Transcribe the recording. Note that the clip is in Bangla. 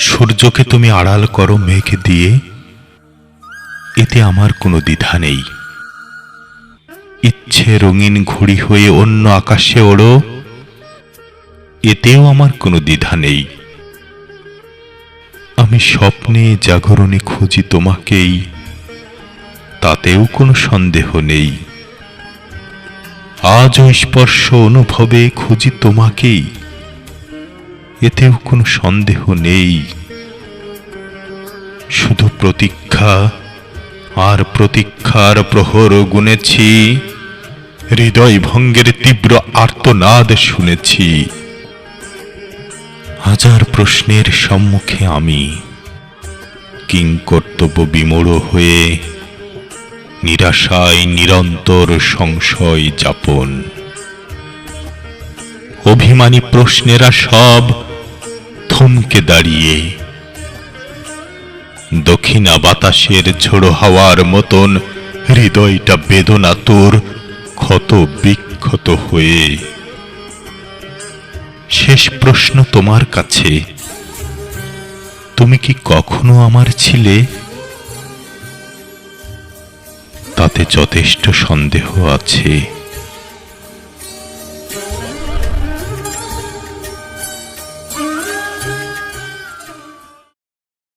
সূর্যকে তুমি আড়াল করো মেঘ দিয়ে। এতে আমার কোনো দ্বিধা নেই। ইচ্ছে রঙিন ঘুড়ি হয়ে অন্য আকাশে ওড়ো। এতেও আমার কোনো দ্বিধা নেই। আমি স্বপ্নে জাগরণে খুঁজি তোমাকেই। তাতেও কোনো সন্দেহ নেই। আজও স্পর্শ অনুভবে খুঁজি তোমাকেই। এতেও কোনো সন্দেহ নেই। শুধু প্রতীক্ষা আর প্রতীক্ষার প্রহর গুনেছি, হৃদয় ভঙ্গের তীব্র আর্তনাদ শুনেছি। হাজার প্রশ্নের সম্মুখে আমি কিং কর্তব্য বিমূঢ় হয়ে নিরাশায় নিরন্তর সংশয় যাপন। অভিমানী প্রশ্নেরা সব থমকে দাঁড়িয়ে দক্ষিণা বাতাসের ঝোড়ো হাওয়ার মতন হৃদয়টা বেদনা তোর ক্ষত বিক্ষত হয়ে। শেষ প্রশ্ন তোমার কাছে, তুমি কি কখনো আমার ছিলে? তাতে যথেষ্ট সন্দেহ আছে।